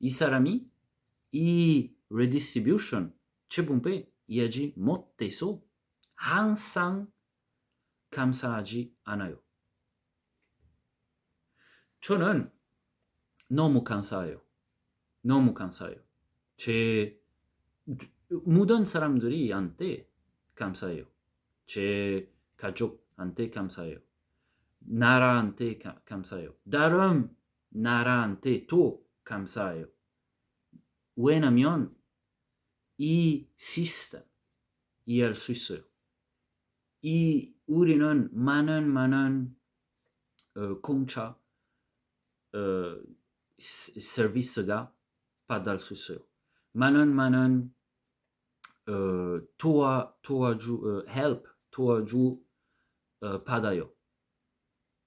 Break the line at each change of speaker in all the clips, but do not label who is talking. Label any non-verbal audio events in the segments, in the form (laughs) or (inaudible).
이 사람이 이 redistribution 재분배 이해하지 못해서 항상 감사하지 않아요. 저는 너무 감사해요. 너무 감사해요. 제 모든 사람들이한테 감사해요. 제 가족한테 감사해요. 나라한테 가- 감사해요. 다른 나라한테 또 감사해요. 왜냐면 이 시스템 이해할 수 있어요. 이 우리는 많은 많은 어, 공차 어, 스- 서비스가 받을 수 있어요. 많은 많은 어, 도와 도와주 어, help 도와주 어, 받아요.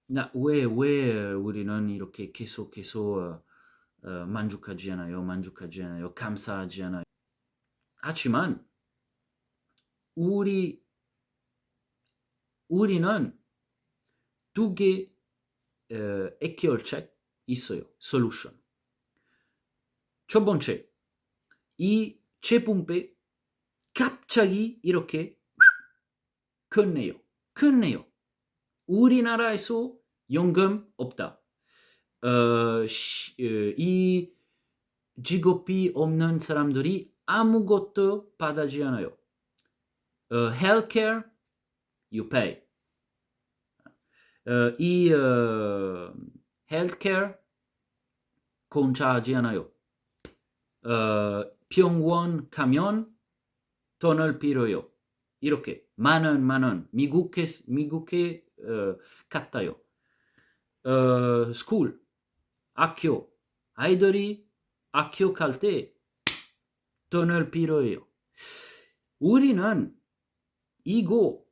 나왜왜 우리는 이렇게 계속 계속 어, 어, 만족하지 않아요, 만족하지 않아요, 감사하지 않아요. 하지만 우리 우리는 두개 어, 해결책 있어요, 솔루션. 첫 번째, 이 제품배 갑자기 이렇게 끝내요. 끝내요. 우리나라에서 연금 없다. 어, 시- 어, 이 직업이 없는 사람들이 아무것도 받지 않아요. 어, healthcare, you pay. 어, 이 어, healthcare 공짜하지 않아요. 어, 병원 가면 돈을 빌어요. 이렇게 많은 많은 미국에 미국에 어, 같아요. 어, 스쿨 학교 아이들이 갈때 돈을 빌어요. 우리는 이거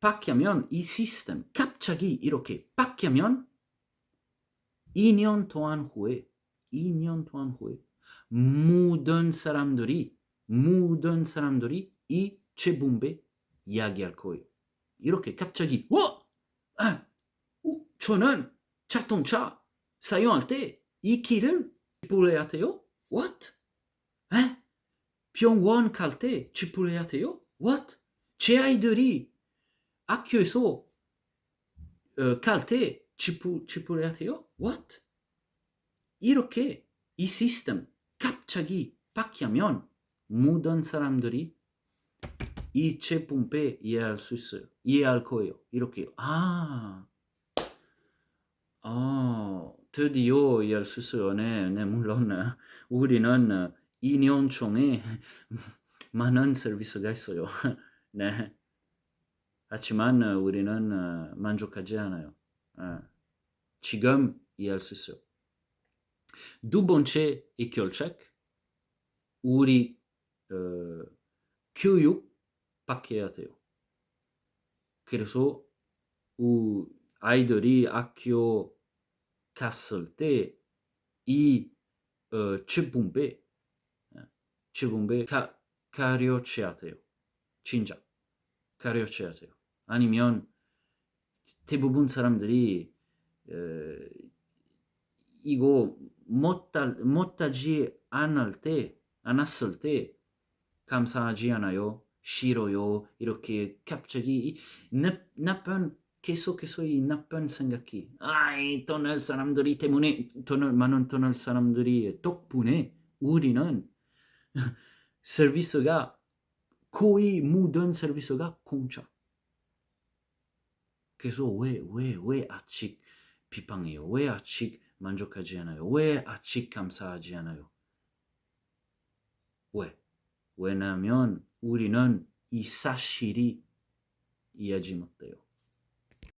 바뀌면 이 시스템 갑자기 이렇게 바뀌면 2년 동안 후에 2년 동안 후에 모든 사람들이 모든 사람들이 이 재분배 이야기할 거예요. 이렇게 갑자기 어? 아, 어, 저는 자동차 사용할 때 이 키를 지불해야 돼요? What? 에? 병원 갈때 지불해야 돼요? What? 제 아이들이 학교에서 어, 갈때 지불, 지불해야 돼요? What? 이렇게 이 시스템 갑자기 바뀌면 모든 사람들이 이 제품배 이해할 수 있어요. 이해할 거예요. 이렇게 아, 아 드디어 이해할 수 있어요. 네, 네 물론 어, 우리는 어, 2년 중에 (laughs) 많은 서비스가 있어요. (laughs) 네. 하지만 어, 우리는 어, 만족하지 않아요. 어, 지금 이해할 수 있어요. 두 번째 해결책, 우리 어, 교육 바뀌어야 돼요. 그래서 우 아이들이 학교 갔을 때이 어, 제분배, 어, 제분배 가, 가르쳐야 돼요. 진짜 가르쳐야 돼요. 아니면 대부분 사람들이 어, 이거 못하, 못하지 않을 때, 않았을 때 감사하지 않아요, 싫어요, 이렇게 갑자기 이 나, 나쁜 계속해서 이 나쁜 생각이 아이 돈을 사람들이 때문에 돈을 많은 돈을 사람들이 덕분에 우리는 (laughs) 서비스가 거의 모든 서비스가 공짜. 그래서 왜왜왜 아직 비방해요? 왜 아직 만족하지 않아요? 왜 아직 감사하지 않아요? 왜? 왜냐면 우리는 이 사실이 이해하지 못해요.